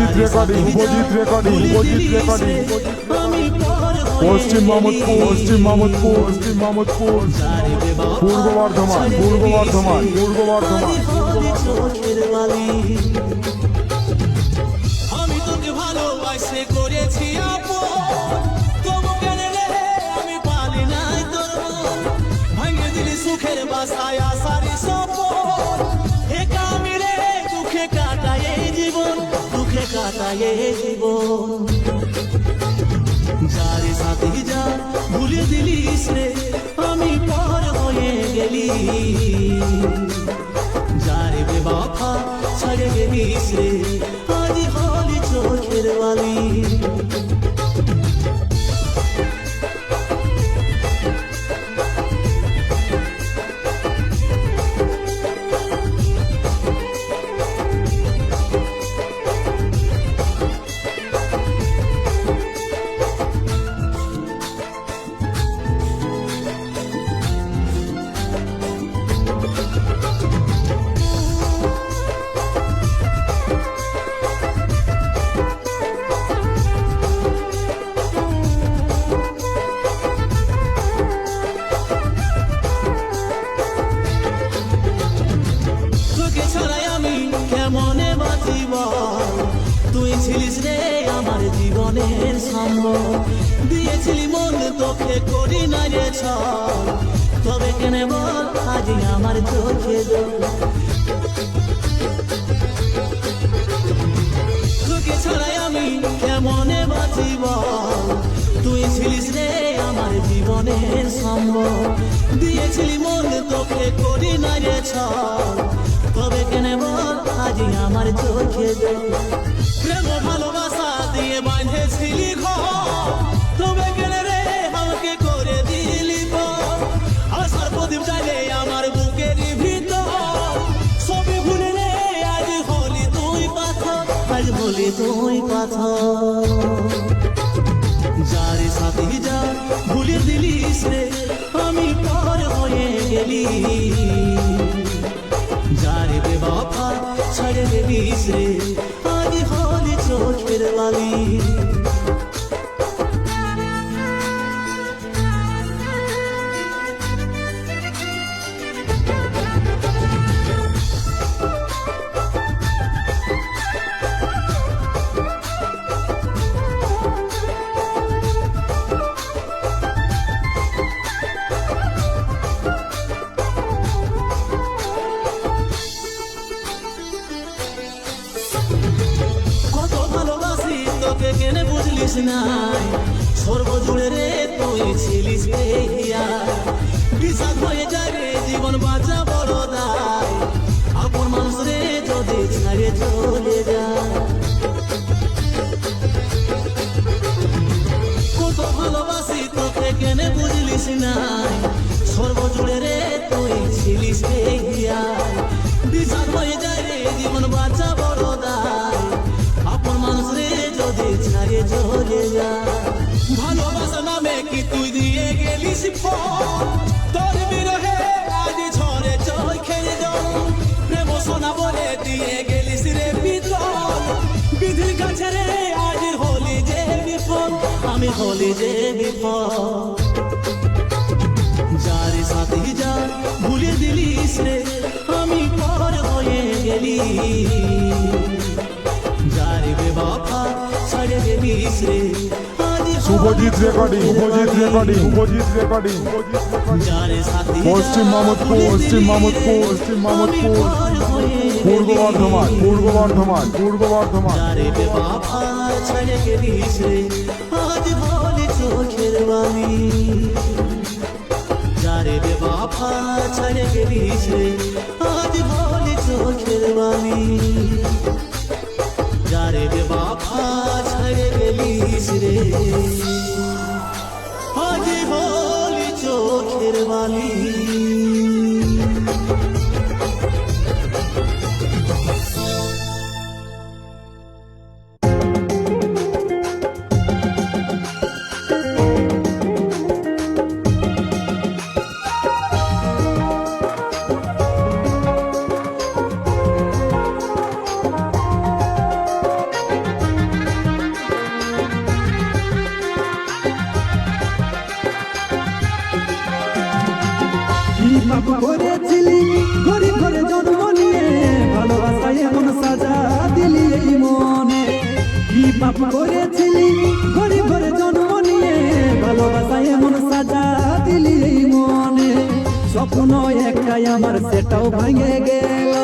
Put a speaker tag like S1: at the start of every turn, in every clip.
S1: Subhajit recording Subhajit recording Subhajit recording Paschim Mamudpur Paschim Mamudpur পশ্চিম মামুদপুর পূর্ব বর্ধমান পূর্ব বর্ধমান পূর্ব বর্ধমান
S2: চোখের বালি আমি তোকে ভালোবাসে করেছি আপন তবু কেন আমি পালি নাই তোর ভাঙে দিলি সুখের বাসায় আসারি সপন জীবন দুঃখে কাটায় জীবন। যারে সাথে যা, ভুলে দিলিস রে আমি পর হয়ে গেলি। যারে বেবাফা ছাড়ে গেলিস রে দিয়েছিলি মন তোকে, করি না রে তবে কেনে বল আজ আমার চোখে প্রেম ভালোবাসা দিয়ে বাঁধেছিলি ঘর। তবে কেনে রে আমাকে করে দিলি আশার প্রদীপ চাইলে আমার বুকের ভিতর। সবই ভুলে রে, আজ হলি তুই পাথর, আজ হলি তুই পাথর। যারে সাথে যা ভুলে দিলিস রে, আমি পর হয়ে গেলি। যারে বেবাফা ছাড়ে দিলিস রে আজ হলে চোখ বালি। জীবন বাঁচা বড় দায়, আপন মানুষ রে যদি ছাড়ে চলে যায়। ভালোবাসা নামে কি তুই দিয়ে গেলিস তোর বিরহে আজ ঝরে চোখের জল প্রেম সোনা বলে দিয়ে গেলিস রে বিদ্রোহ বিধির কাছে রে আজ হলি যে বিপদ আমি হলি যে বিপদ যারে সাথে যা ভুলে দিলিস রে, আমি গেলি। যারে বেবাফা ছাড়ে দিলিস রে
S1: Subhajit recording Subhajit recording Subhajit recording. Paschim Mamudpur Paschim Mamudpur পশ্চিম মামুদপুর। পূর্ব বর্ধমান পূর্ব বর্ধমান পূর্ব বর্ধমান।
S2: যারে বেবাফা ছাড়ে গেলিস রে চোখের বালি যারে বাবা ছাড়ে গেলিস রে। আজ বলি চোখের বালি।
S3: পাপ করেছিলি, গরিব ঘরে জন্ম নিয়ে ভালোবাসায় এমন সাজা দিলি এই মনে। কি পাপ করেছিলি, গরিব ঘরে জন্ম নিয়ে ভালোবাসায় এমন সাজা দিলি এই মনে। স্বপ্ন একটাই আমার, সেটাও ভাঙে গেল।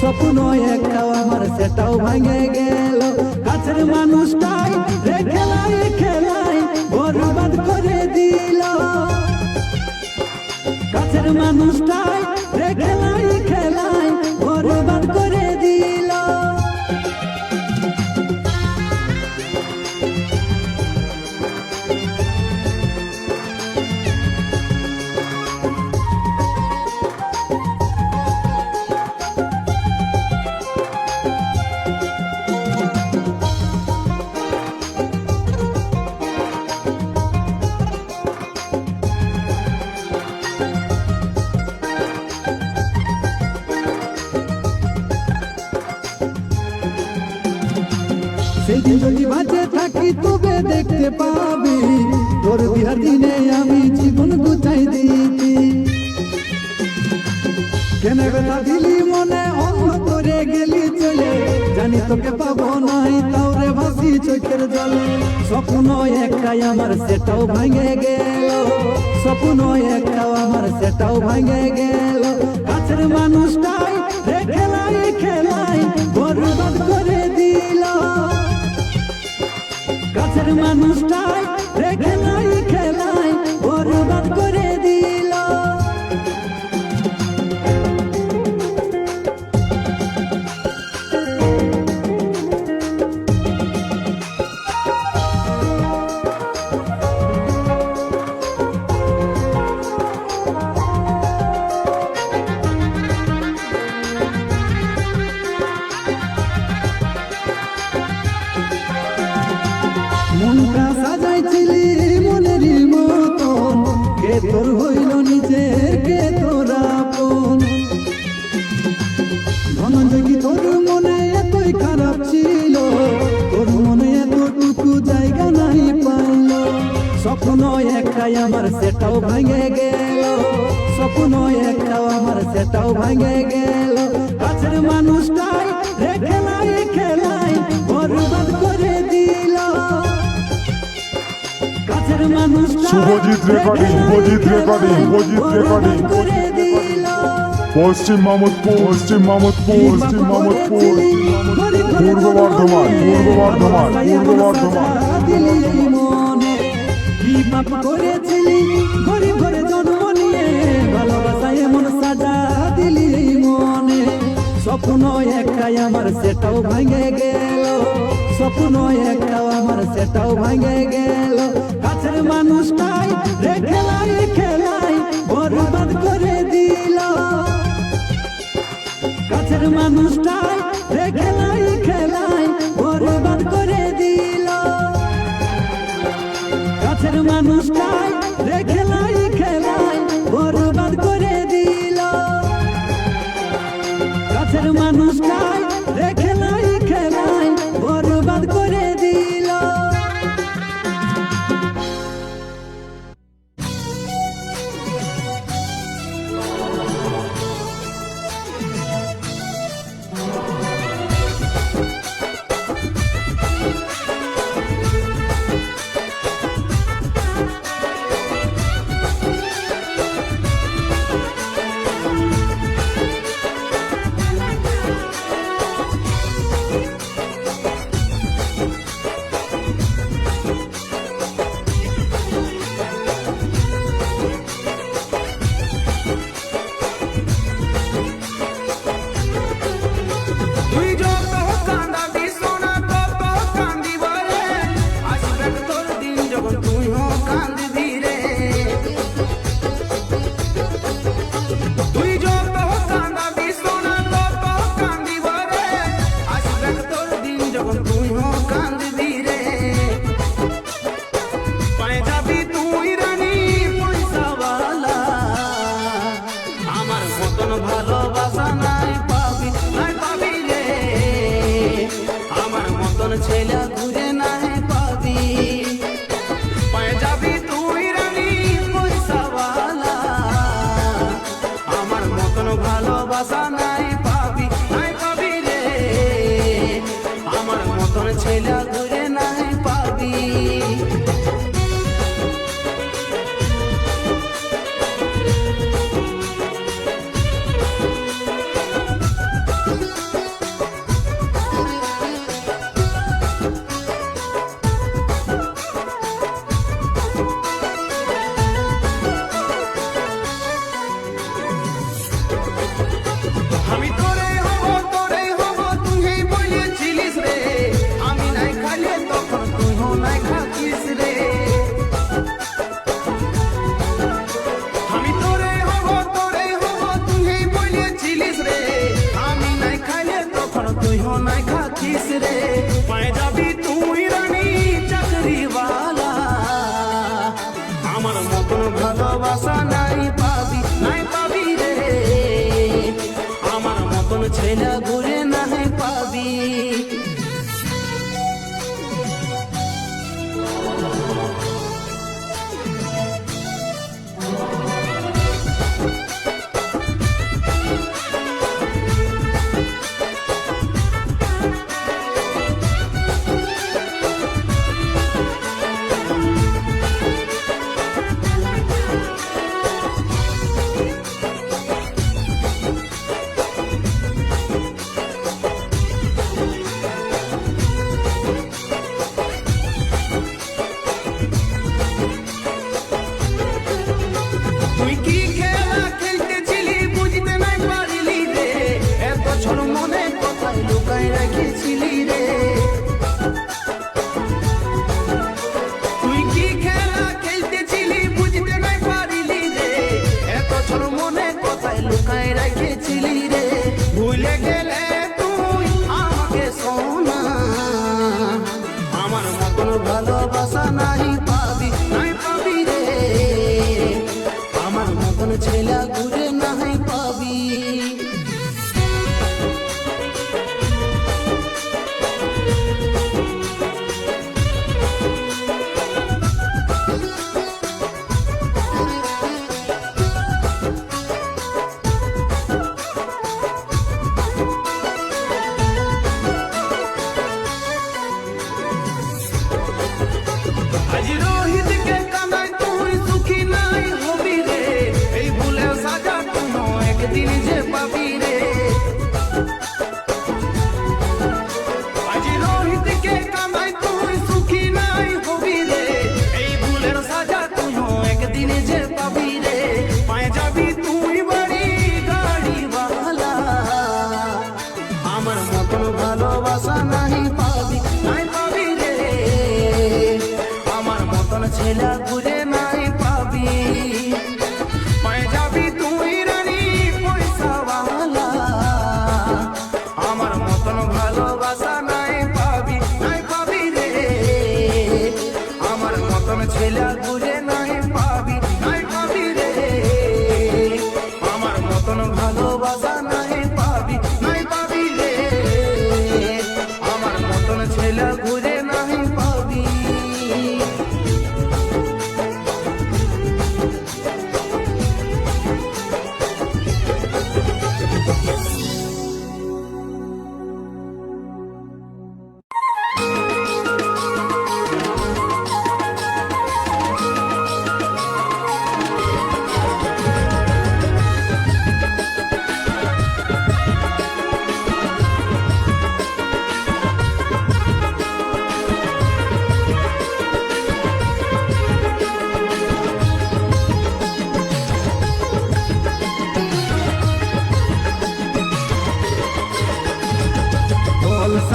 S3: স্বপ্ন একটাও আমার, সেটাও ভাঙে গেল। কাছের মানুষটাই রে খেলাই খেলাই বরবাদ করে দিল। কাছের মানুষটাই রে দিনে আমি জীবন গুছাই দিতি কেন বেলা দিলি মনে অন্য করে গেলি চলে। জানি তোকে পাবো নাই তাওরে ভাসি চোখের জলে। স্বপ্ন একটাই আমার, সেটাও ভাঙে গেল। স্বপ্ন একটাও আমার, সেটাও ভাঙে গেল। কাছের মানুষটাই খেলাই খেলাই বরবাদ করে দিল। কাছের মানুষটাই রে খেলাই খেলাই বরবাদ করে দিল। আমার সেটাও ভাঙে গেল। স্বপ্ন একটাও আমার সেটাও ভাঙে গেল। কাছের মানুষটাই খেলাই খেলাই বরবাদ করে দিল। কাছের মানুষটাই
S1: Subhajit recording, Subhajit recording, Subhajit recording.
S3: করে দিল।
S1: পশ্চিম মামুদপুর পশ্চিম মামুদপুর পশ্চিম মামুদপুর। পূর্ব বর্ধমান পূর্ব বর্ধমান পূর্ব বর্ধমান।
S3: পাপ করেছিলি গরিব ঘরে জন্ম নিয়ে, ভালোবাসায় এমন সাজা দিলি মনে। স্বপ্ন আমার, সেটাও ভাঙে গেল। স্বপ্ন একটাও আমার, সেটাও ভাঙে গেল। কাছের মানুষটাই রে খেলাই বরবাদ করে দিল। কাছের মানুষটাই রে কাছের মানুষটাই
S4: নাই খাচ্ছিস রে।
S5: পায়জাবি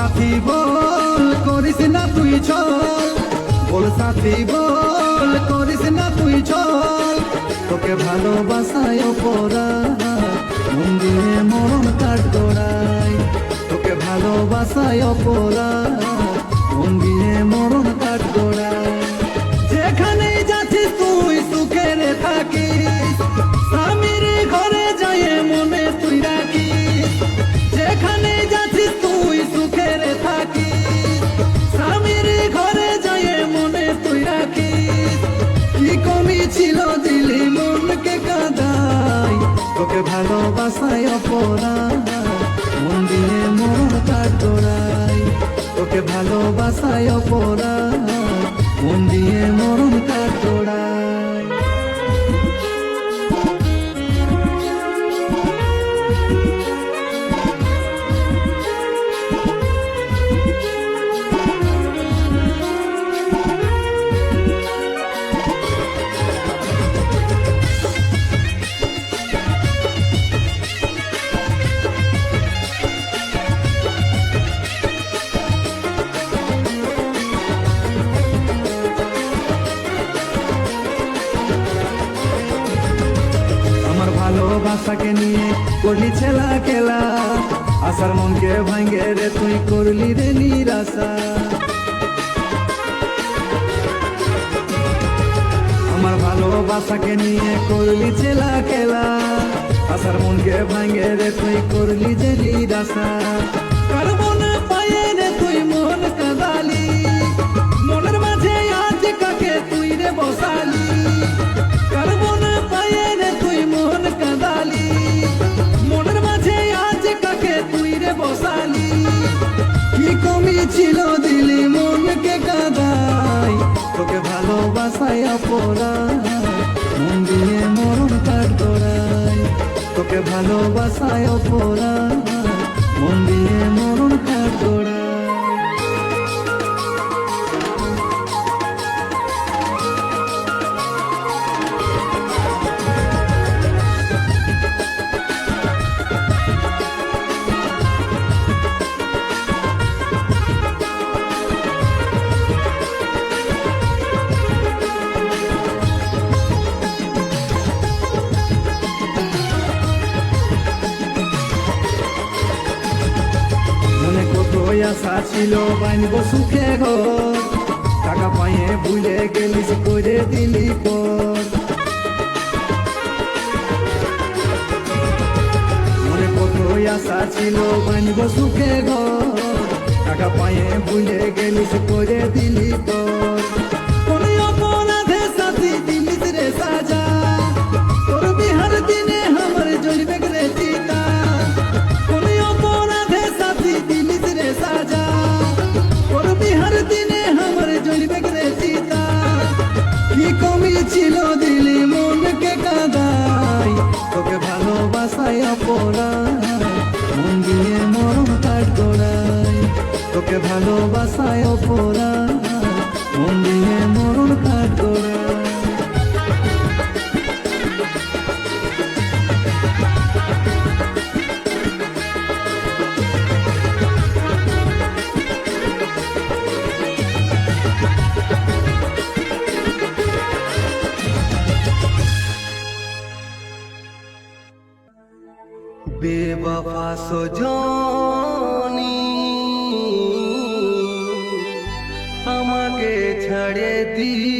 S5: সাথী বল করিস না তুই চল। বল সাথী বল করিস না তুই চল। তোকে ভালোবাসায় অপরাধ, মন্দিরে মরম কাট তোকে ভালোবাসায় অপরাধ ভাষাকে নিয়ে করলি ছেলা খেলা।
S3: আসার মনকে ভাঙ্গে রে, তুই করলি রে নিরাশা। আমার ভালোবাসাকে নিয়ে করলি ছেলা খেলা। আসার মনকে ভাঙ্গে রে, তুই করলি যে নিরাশা। কারবো না মনের মাঝে আজ কাকে তুই রে বসালি? বসালি। কি কমি ছিল দিলি মনকে কাদাই তোকে ভালোবাসায় অপরাই মন দিয়ে মরণ কাট তোকে ভালোবাসায় অপরাই মন দিয়ে মরণ ভুলে গেলিস
S6: বেবাফা সজনি। আমাকে ছাড়ে দিছি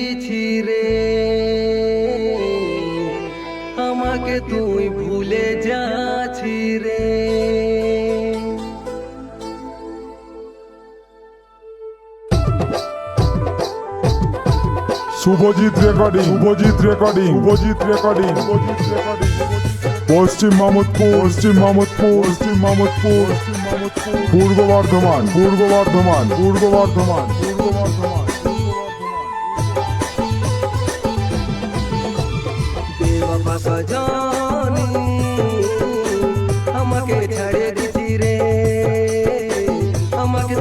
S1: Subhajit recording Subhajit recording Subhajit recording. Paschim Mamudpur Paschim Mamudpur পশ্চিম মামুদপুর। পূর্ব বর্ধমান পূর্ব বর্ধমান পূর্ব বর্ধমান। পূর্ব বর্ধমান
S6: আমাকে ছাড়ে দিছি রে। আমাকে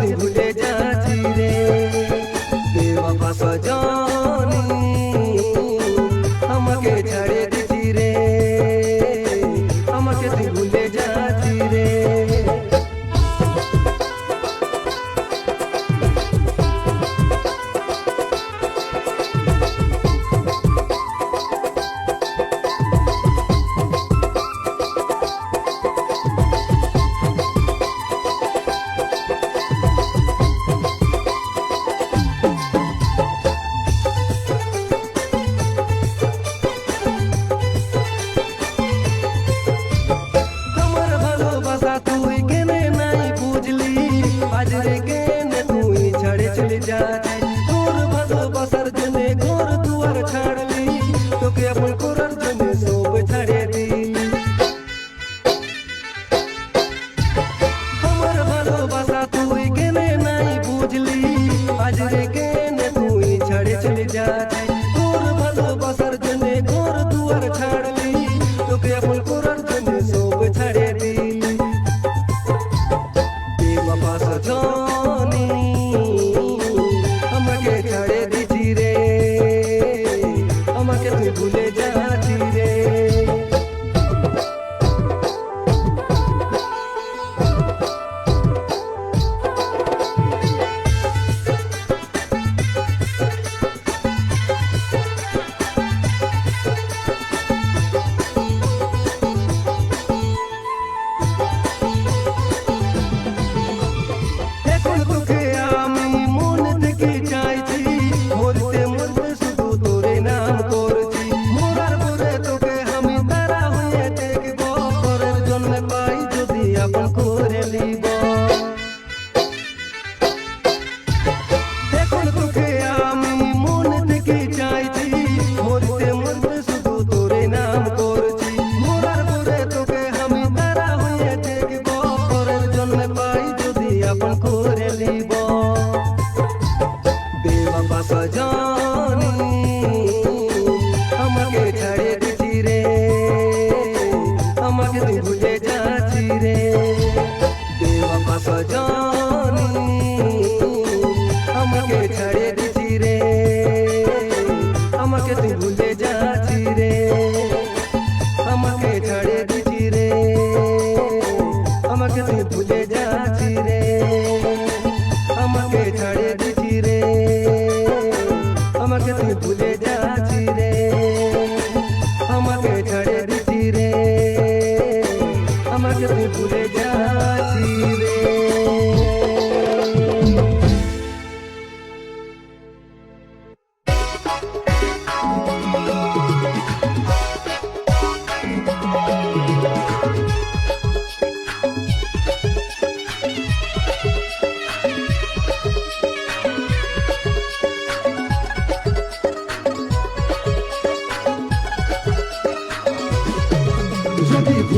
S6: জানাই তোর ভালোবাসা।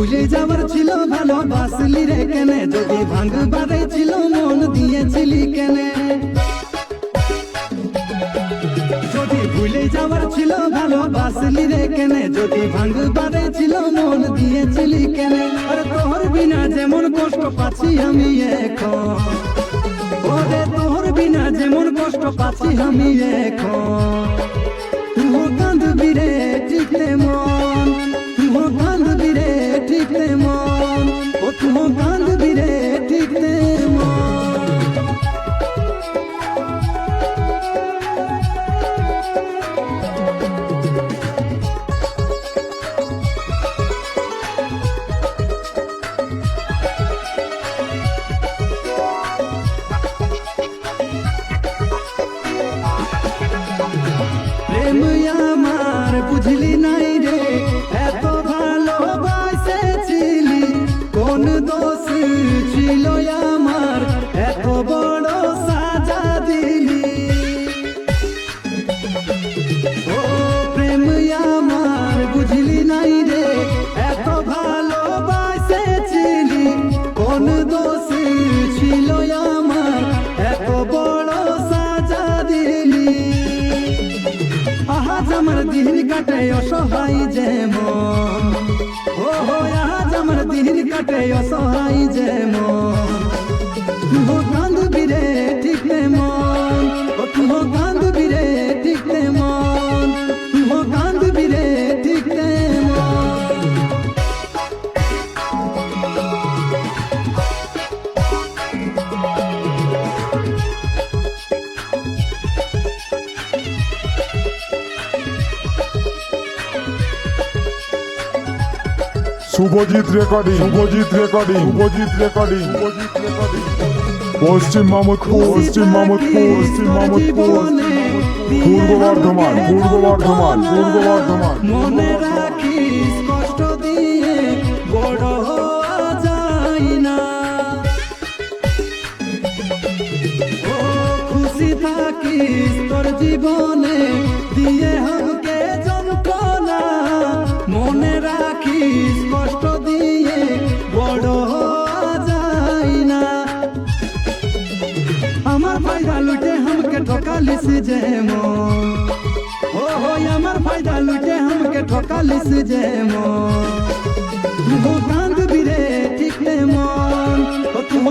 S6: ভুলে
S3: যাওয়ার ছিল ভালোবাসলি রে কেনে? যদি ভাঙবারে ছিল, মন দিয়েছিলি কেনে? যদি ভুলে যাওয়ার ছিল ভালোবাসলি রে কেনে? যদি ভাঙবারে ছিল, মন দিয়েছিলি কেনে? আরে তোর বিনা যেমন কষ্ট পাচ্ছি আমি এখন। ওরে তোর বিনা যেমন কষ্ট পাচ্ছি আমি এখন। তুহো কান্দবি রে ঠিক মন দিন কাটে অসহায় যে মন কান্দবি রে ঠিক মন ও
S1: Subhajit recording Subhajit recording Subhajit recording Subhajit recording. Paschim Mamudpur Paschim Mamudpur পশ্চিম মামুদপুর। পূর্ব বর্ধমান পূর্ব বর্ধমান পূর্ব বর্ধমান।
S3: মনে কষ্ট দিয়ে বড় তোর জীবনে, দিয়ে আমাকে যন্ত্রণা। মনে রাখিস ঠকালিস যে মন ও হই আমার ফায়দা লুটে আমাকে ঠকালিস যে মন তুহ কান্দ বিরে ঠিক মন ও তুহ